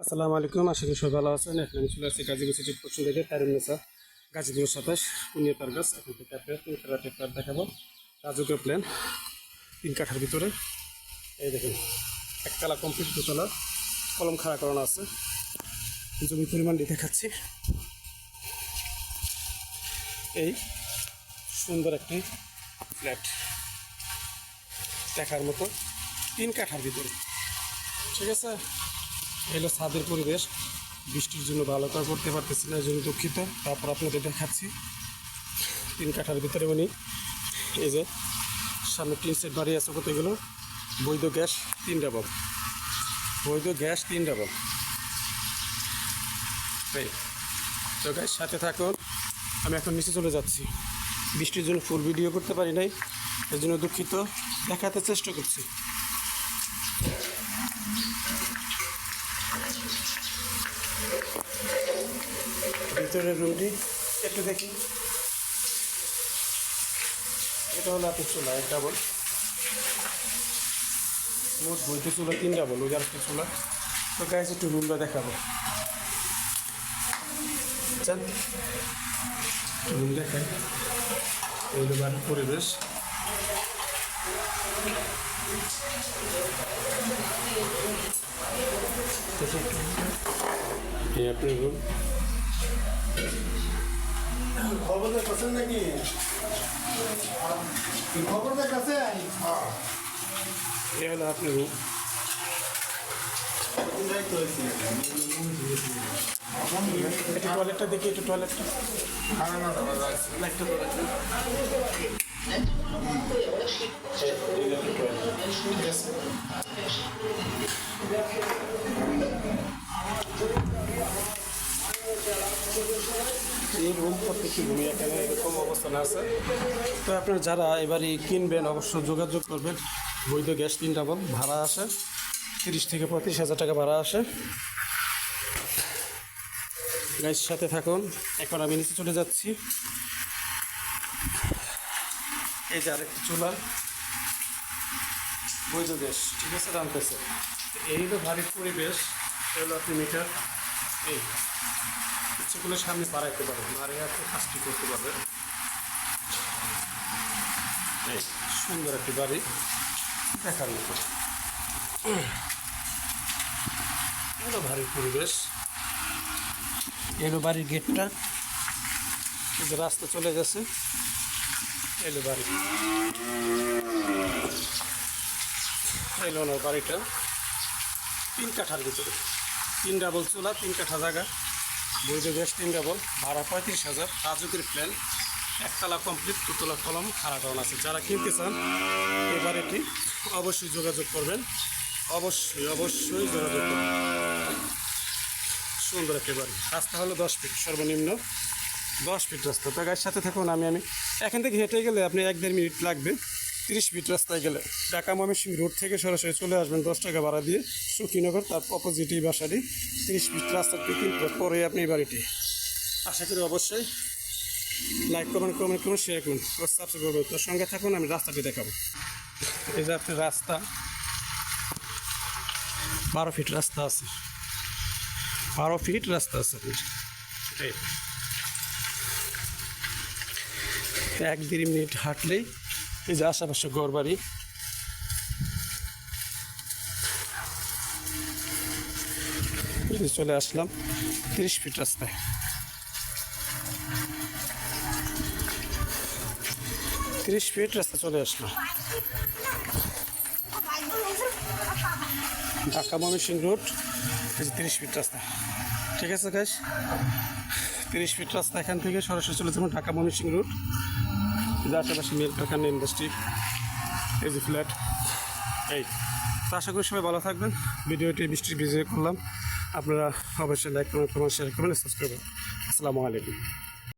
আসসালামু আলাইকুম, আশা করি সবাই ভালো আছেন। এখন আমি চলে আসছি সিটি পশ্চিম থেকে তারিমনেসা গাজীপুর সাতাশ পুনিয়া তার গাছ। এখন থেকে আপনার তিন কাঠার ফ্ল্যাট দেখাবো রাজুকের প্ল্যান তিন কাঠার ভিতরে। এই দেখুন একতলা কমপ্লিট দুতলা, কলম খাড়া করানো আছে। জমি পরিমাণটি দেখাচ্ছি এই সুন্দর একটি ফ্ল্যাট দেখার মতো তিন কাঠার ভিতরে। ঠিক আছে? এলো ছাদের পরিবেশ। বৃষ্টির জন্য ভালো করে করতে পারতেছি না, এই জন্য দুঃখিত। তারপর আপনাদের দেখাচ্ছি। তিন কাঠার ভিতরে উনি, এই যে সামনে টিন সেট বাড়ি আছে কতগুলো? বৈধ গ্যাস তিন ডাবল বৈধ গ্যাস তিন ডাবল তো গ্যাস সাথে থাকুন। আমি এখন নিচে চলে যাচ্ছি। বৃষ্টির জন্য ফুল ভিডিও করতে পারি নাই, এই জন্য দুঃখিত। দেখাতে চেষ্টা করছি। ভিতরের রুমটি একটু দেখি। এটা হলো আপনার চুলা, এক ডাবল মোট বইতে চুলা, তিন ডাবল ওই একটা চুলা। তো গাইছে একটু রুমটা দেখাবো। চান রুম দেখাই। বাড়ির পরিবেশ। এই আপনার রুম খবর দেখাচ্ছেন নাকি? খবর দেখাচ্ছে এই হলো আপনি রূপ একটু টয়লেটটা দেখি একটু টয়লেটটা এই রুম প্রত্যেকটি রুমে এখানে এরকম অবস্থান আছে। তো আপনারা যারা এবারে কিনবেন, অবশ্যই যোগাযোগ করবেন। বৈধ গ্যাস তিন ডাবল ভাড়া আসে, তিরিশ থেকে পঁয়ত্রিশ হাজার টাকা ভাড়া আসে। গাইস সাথে থাকুন। এখন আমি নিচে চলে যাচ্ছি। এই যে আরেকটি চুলা। বৈধ গ্যাস, ঠিক আছে রানতেছে এই হলো ভারী পরিবেশ এই হলো আপনি মিটার এই ইচ্ছেগুলো সামনে বাড়াইতে পারবেন বাড়িয়ে আপনি কাজটি করতে পারবেন এই, সুন্দর একটি বাড়ি, দেখার মতো। এলো ভারী পরিবেশ। এলো বাড়ির গেটটা। রাস্তা চলে গেছে। এলো বাড়ি। এলো না বাড়িটা। তিন কাঠার ভিতরে। তিন ডাবল চুলা, তিন কাঠা জায়গা বৈধ গ্যাস তিন ডাবল, ভাড়া পঁয়ত্রিশ হাজার রাজুকের প্ল্যান একতলা কমপ্লিট দুতলা কলম, খাড়া আছে। যারা কিনতে চান এই বাড়িটি অবশ্যই যোগাযোগ করবেন। অবশ্যই অবশ্যই যোগাযোগ করবেন। সুন্দর একটি বাড়ি রাস্তা হলো দশ ফিট, সর্বনিম্ন দশ ফিট রাস্তা। তো গাড়ির সাথে থাকুন, আমি আমি। এখান থেকে হেঁটে গেলে আপনি এক দেড় মিনিট লাগবে। তিরিশ ফিট রাস্তায় গেলে ঢাকা ময়মনসিং রোড থেকে সরাসরি চলে আসবেন দশ টাকা ভাড়া দিয়ে সুখীনগর তার অপোজিটই বাসাটি। তিরিশ ফিট রাস্তার পিকিং পরে আপনি এই বাড়িটি। আশা করি অবশ্যই লাইক কমেন্ট কমেন্ট করুন শেয়ার করুন সাবস্ক্রাইব করবেন তোর সঙ্গে থাকুন, আমি রাস্তাটি দেখাবো। এই যে আপনার রাস্তা, বারো ফিট রাস্তা আছে। বারো ফিট রাস্তা আছে এক দেড় মিনিট হাঁটলেই এই যে আশেপাশে ঘর বাড়ি চলে আসলাম তিরিশ ফিট রাস্তায় তিরিশ ফিট রাস্তা চলে আসলাম ঢাকা ময়মনসিং রোড তিরিশ ফিট রাস্তা ঠিক আছে গাইস তিরিশ ফিট রাস্তা এখান থেকে সরাসরি চলে যাব ঢাকা ময়মনসিং রোড যে আশেপাশে মেল কারখানা ইন্ডাস্ট্রি এই যে ফ্ল্যাট এই। তো আশা করি সবাই ভালো থাকবেন। ভিডিওটি বৃষ্টির বিজয় করলাম। আপনারা অবশ্যই লাইক করবেন কমেন্ট শেয়ার করবেন সাবস্ক্রাইব করবেন। আসসালামু আলাইকুম।